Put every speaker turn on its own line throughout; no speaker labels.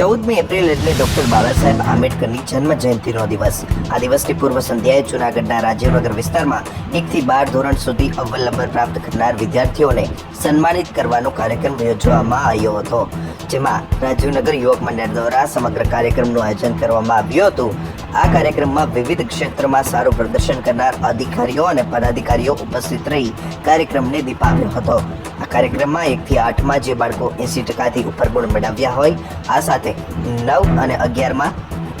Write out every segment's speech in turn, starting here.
ચૌદમી એપ્રિલ એટલે ડોક્ટર બાબા સાહેબ આંબેડકરની જન્મ જયંતિનો દિવસ. આ દિવસની પૂર્વ સંધ્યાએ જૂનાગઢના રાજીવનગર વિસ્તારમાં એકથી બાર ધોરણ સુધી અવ્વલ નંબર પ્રાપ્ત કરનાર વિદ્યાર્થીઓને સન્માનિત કરવાનો કાર્યક્રમ યોજવામાં આવ્યો હતો. જેમાં રાજીવનગર યુવક મંડળ દ્વારા સમગ્ર કાર્યક્રમનું આયોજન કરવામાં આવ્યું હતું. આ કાર્યક્રમમાં વિવિધ ક્ષેત્રમાં સારું પ્રદર્શન કરનાર અધિકારીઓ અને પદાધિકારીઓ ઉપસ્થિત રહી કાર્યક્રમને દીપાવ્યો હતો. આ કાર્યક્રમમાં એકથી આઠમાં જે બાળકો એંસી ટકાથી ઉપર ગુણ મેળવ્યા હોય, આ સાથે નવ અને અગિયારમાં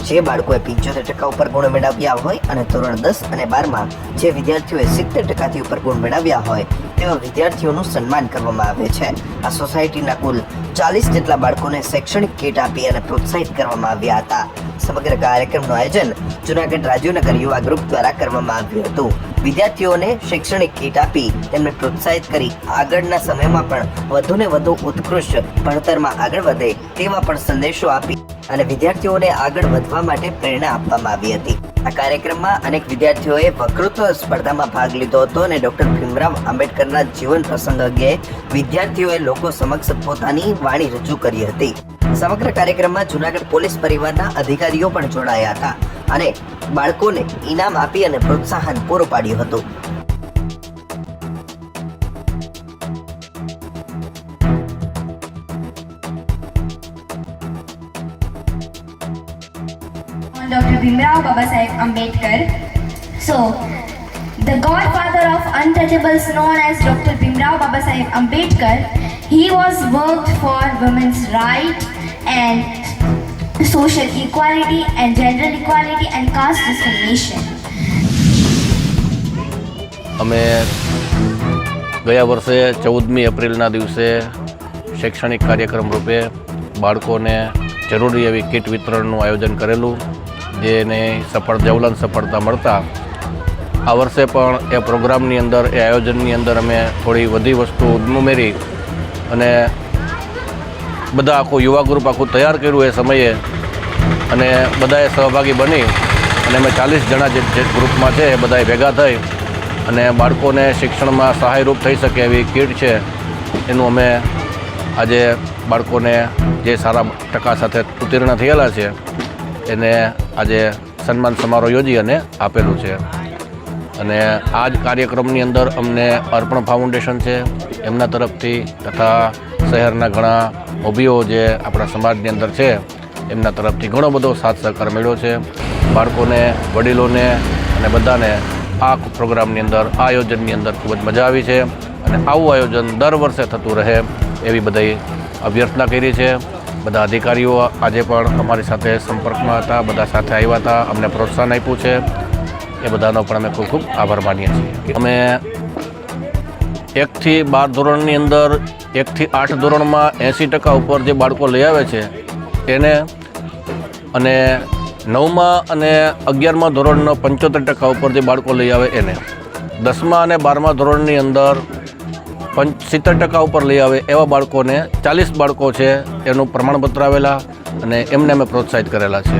જે બાળકોએ પંચોતેર ટકા ઉપર ગુણ મેળવ્યા હોય અને ધોરણ દસ અને બારમાં જે વિદ્યાર્થીઓએ સિત્તેર ટકાથી ઉપર ગુણ મેળવ્યા હોય, તેવા વિદ્યાર્થીઓનું સન્માન કરવામાં આવે છે. આ સોસાયટીના કુલ ચાલીસ જેટલા બાળકોને શૈક્ષણિક કીટ આપી અને પ્રોત્સાહિત કરવામાં આવ્યા હતા. સમગ્ર કાર્યક્રમનું આયોજન જુનાગઢ રાજીવનગર યુવા ગ્રુપ દ્વારા કરવામાં આવ્યું હતું. વિદ્યાર્થીઓને શૈક્ષણિક કીટ આપી તેમને પ્રોત્સાહિત કરી આગળના સમયમાં પણ વધુને વધુ ઉત્કૃષ્ટ ભણતરમાં આગળ વધે તેવા પણ સંદેશો આપી અને વિદ્યાર્થીઓને આગળ વધવા માટે પ્રેરણા આપવામાં આવી હતી. આ કાર્યક્રમમાં અનેક વિદ્યાર્થીઓએ વકૃત્વ સ્પર્ધામાં ભાગ લીધો હતો અને ડોક્ટર ભીમરાવ આંબેડકરના જીવન પ્રસંગ અંગે વિદ્યાર્થીઓએ લોકો સમક્ષ પોતાની વાણી રજૂ કરી હતી. સમગ્ર કાર્યક્રમમાં જુનાગઢ પોલીસ પરિવારના અધિકારીઓ પણ જોડાયા હતા અને બાળકોને ઇનામ આપી અને પ્રોત્સાહન પૂરું પાડ્યું હતું.
Dr. Bhimrao Babasaheb Ambedkar. So, the godfather of untouchables known as Dr. Bhimrao Babasaheb Ambedkar, he was worked for women's rights and social equality and gender equality and caste discrimination.
અમે ગયા વર્ષે ચૌદમી એપ્રિલના દિવસે શૈક્ષણિક કાર્યક્રમ રૂપે બાળકોને જરૂરી એવી કીટ વિતરણનું આયોજન કરેલું જેને સફળ જવલન સફળતા મળતા. આ વર્ષે પણ એ પ્રોગ્રામની અંદર, એ આયોજનની અંદર અમે થોડી બધી વસ્તુ ઉમેરી અને બધા આખું યુવા ગ્રુપ આખું તૈયાર કર્યું એ સમયે અને બધાએ સહભાગી બની અને અમે ચાલીસ જણા જે ગ્રુપમાં છે એ બધાએ ભેગા થઈ અને બાળકોને શિક્ષણમાં સહાયરૂપ થઈ શકે એવી કીટ છે એનું અમે આજે બાળકોને જે સારા ટકા સાથે ઉત્તીર્ણ થયેલા છે એને આજે સન્માન સમારોહ યોજી અને આપેલું છે. અને આ જ કાર્યક્રમની અંદર અમને અર્પણ ફાઉન્ડેશન છે, એમના તરફથી તથા શહેરના ઘણા હોબીઓ જે આપણા સમાજની અંદર છે, એમના તરફથી ઘણો બધો સાથ સહકાર મળ્યો છે. બાળકોને, વડીલોને અને બધાને આ પ્રોગ્રામની અંદર આયોજનની અંદર ખૂબ જ મજા આવી છે. અને આવું આયોજન દર વર્ષે થતું રહે એવી બધી અભ્યર્થના કરી છે. બધા અધિકારીઓ આજે પણ અમારી સાથે સંપર્કમાં હતા, બધા સાથે આવ્યા હતા, અમને પ્રોત્સાહન આપ્યું છે. એ બધાનો પણ અમે ખૂબ ખૂબ આભાર માનીએ છીએ. અમે એકથી બાર ધોરણની અંદર, એકથી આઠ ધોરણમાં એંસી ટકા ઉપર જે બાળકો લઈ આવે છે એને અને નવમાં અને અગિયારમાં ધોરણનો પંચોતેર ટકા ઉપર જે બાળકો લઈ આવે એને. દસમા અને બારમા ધોરણની અંદર સિત્તેર ટકા ઉપર લઈ આવે એવા બાળકોને ચાલીસ બાળકો છે, એનું પ્રમાણપત્ર આવેલા અને એમને અમે પ્રોત્સાહિત કરેલા છે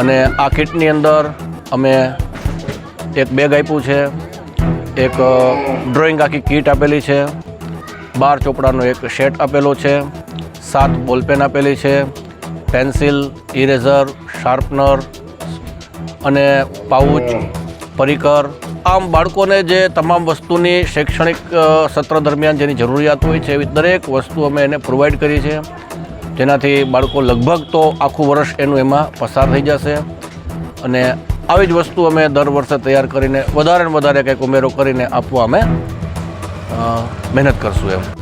અને આ કિટની અંદર અમે એક બેગ આપ્યું છે, એક ડ્રોઈંગ આખી કીટ આપેલી છે, બાર ચોપડાનો એક શેટ આપેલો છે, સાત બોલપેન આપેલી છે, પેન્સિલ, ઇરેઝર, શાર્પનર અને પાઉચ, પરિકર આમ બાળકોને જે તમામ વસ્તુની શૈક્ષણિક સત્ર દરમિયાન જેની જરૂરિયાત હોય છે એવી દરેક વસ્તુ અમે એને પ્રોવાઈડ કરી છે જેનાથી બાળકો લગભગ તો આખું વર્ષ એનું એમાં પસાર થઈ જશે. અને આવી જ વસ્તુ અમે દર વર્ષે તૈયાર કરીને વધારે ને વધારે કંઈક ઉમેરો કરીને આપવા અમે મહેનત કરશું એમ.